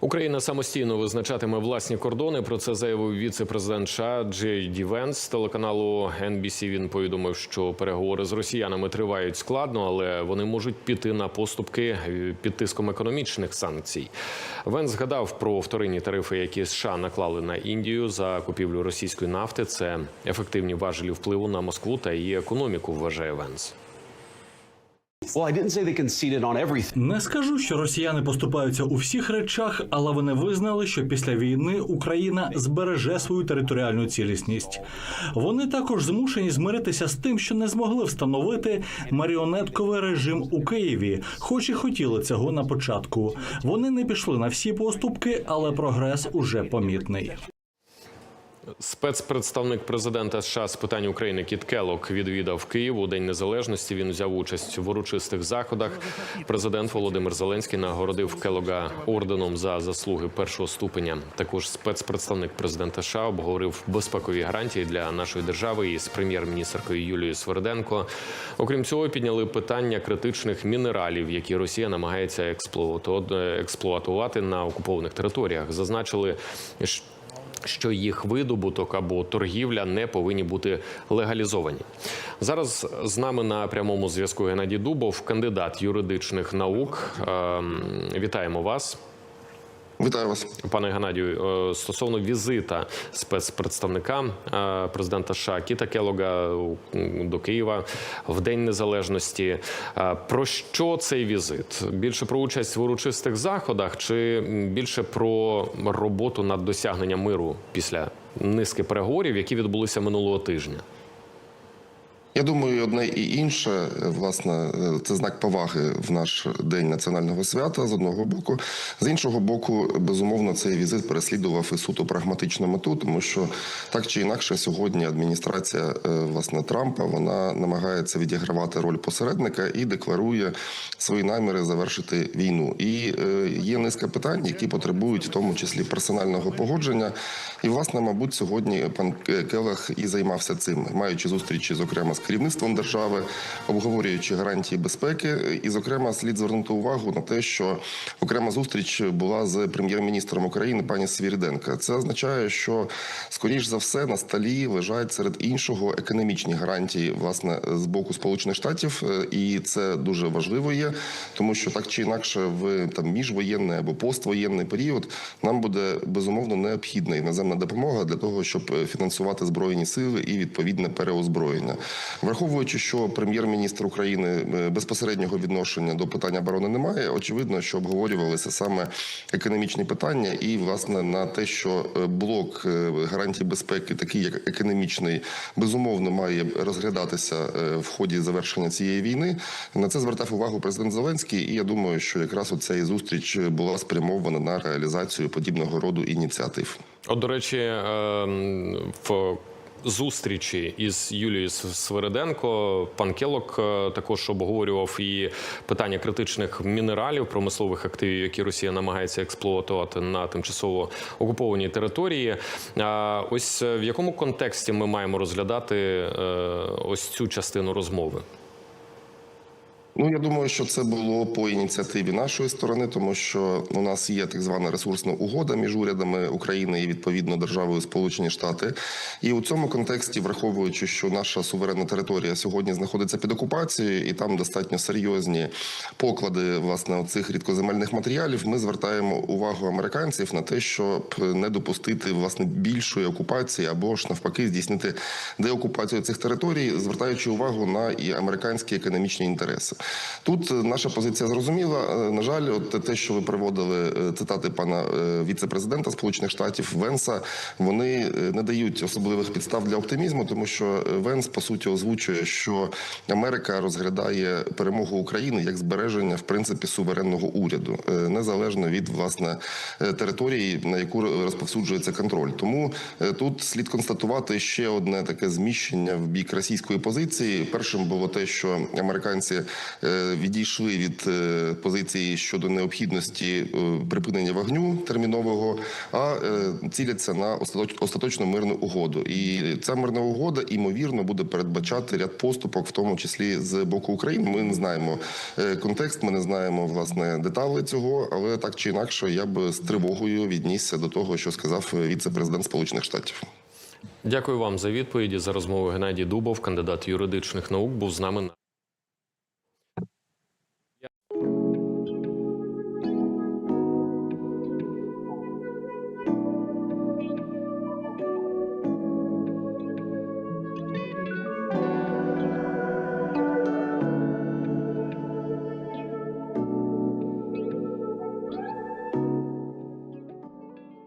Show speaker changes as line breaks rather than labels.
Україна самостійно визначатиме власні кордони. Про це заявив віце-президент США Джей Ді Венс. Телеканалу NBC він повідомив, що переговори з росіянами тривають складно, але вони можуть піти на поступки під тиском економічних санкцій. Венс згадав про вторинні тарифи, які США наклали на Індію за купівлю російської нафти. Це ефективні важелі впливу на Москву та її економіку. Вважає Венс.
Не скажу, що росіяни поступаються у всіх речах, але вони визнали, що після війни Україна збереже свою територіальну цілісність. Вони також змушені змиритися з тим, що не змогли встановити маріонетковий режим у Києві, хоч і хотіли цього на початку. Вони не пішли на всі поступки, але прогрес уже помітний.
Спецпредставник президента США з питань України Кіт Келлок відвідав Київ у День Незалежності. Він взяв участь в урочистих заходах. Президент Володимир Зеленський нагородив Келлога орденом за заслуги першого ступеня. Також спецпредставник президента США обговорив безпекові гарантії для нашої держави із прем'єр-міністркою Юлією Сверденко. Окрім цього, підняли питання критичних мінералів, які Росія намагається експлуату- експлуатувати на окупованих територіях. Зазначили, що їх видобуток або торгівля не повинні бути легалізовані. Зараз з нами на прямому зв'язку Геннадій Дубов, кандидат юридичних наук. Ем, Вітаємо вас.
Вітаю вас.
Пане Геннадію, е, стосовно візита спецпредставника е, президента США Кіта Келога до Києва в День Незалежності. Е, Про що цей візит? Більше про участь в урочистих заходах, чи більше про роботу над досягненням миру після низки переговорів, які відбулися минулого тижня?
Я думаю, одне і інше, власне, е, це знак поваги в наш день національного свята з одного боку. З іншого боку, безумовно, цей візит переслідував і суто прагматичну мету, тому що так чи інакше, сьогодні адміністрація е, власне Трампа вона намагається відігравати роль посередника і декларує свої наміри завершити війну. І е, є низка питань, які потребують в тому числі персонального погодження. І, власне, мабуть, сьогодні пан Келех і займався цим, маючи зустрічі, зокрема з керівництвом держави, обговорюючи гарантії безпеки. І, зокрема, слід звернути увагу на те, що окрема зустріч була з прем'єр-міністром України пані Свіріденка. Це означає, що скоріш за все на столі лежать серед іншого економічні гарантії, власне, з боку Сполучених Штатів, і це дуже важливо є, тому що так чи інакше в там міжвоєнний або поствоєнний період нам буде безумовно необхідна іноземна допомога для того, щоб е, фінансувати збройні сили і відповідне переозброєння. Враховуючи, що прем'єр-міністр України е, безпосереднього відношення до питання оборони немає, очевидно, що обговорювалися саме економічні питання, і власне на те, що е, блок е, гарантій безпеки, такий як економічний, безумовно має розглядатися в ході завершення цієї війни. На це звертав увагу президент Зеленський, і я думаю, що якраз оця і зустріч була спрямована на реалізацію подібного роду ініціатив.
От, до речі, в зустрічі із Юлією Свириденко. пан Келок е, також обговорював і питання критичних мінералів, промислових активів, які Росія намагається експлуатувати на тимчасово окупованій території. Ось е, в якому контексті ми маємо розглядати е, ось цю частину розмови?
Ну я думаю, що це було по ініціативі нашої сторони, тому що у нас є так звана ресурсна угода між урядами України і відповідно державою Сполучені Штати. І у цьому контексті, враховуючи, що наша суверенна територія сьогодні знаходиться під окупацією, і там достатньо серйозні поклади власне цих рідкоземельних матеріалів, ми звертаємо увагу американців на те, щоб не допустити власне більшої окупації або ж навпаки здійснити деокупацію цих територій, звертаючи увагу на і американські економічні інтереси. Тут е, наша позиція зрозуміла. Е, На жаль, от те, що ви приводили е, цитати пана віце-президента Сполучених Штатів Венса, вони не дають особливих підстав для оптимізму, тому що Венс по суті озвучує, що Америка розглядає перемогу України як збереження в принципі суверенного уряду, незалежно від власне території, на яку розповсюджується контроль. Тому тут слід констатувати ще одне таке зміщення в бік російської позиції. Першим було те, що американці відійшли від е, позиції щодо необхідності е, припинення вогню термінового, а е, ціляться на остаточ- остаточну мирну угоду. І ця мирна угода ймовірно буде передбачати ряд поступок, в тому числі з боку України. Ми не знаємо е, контекст, ми не знаємо власне деталі цього, але так чи інакше, я б з тривогою віднісся до того, що сказав е, віце-президент Сполучених Штатів.
Дякую вам за відповіді за розмову. Геннадій Дубов, кандидат юридичних наук, був з нами на.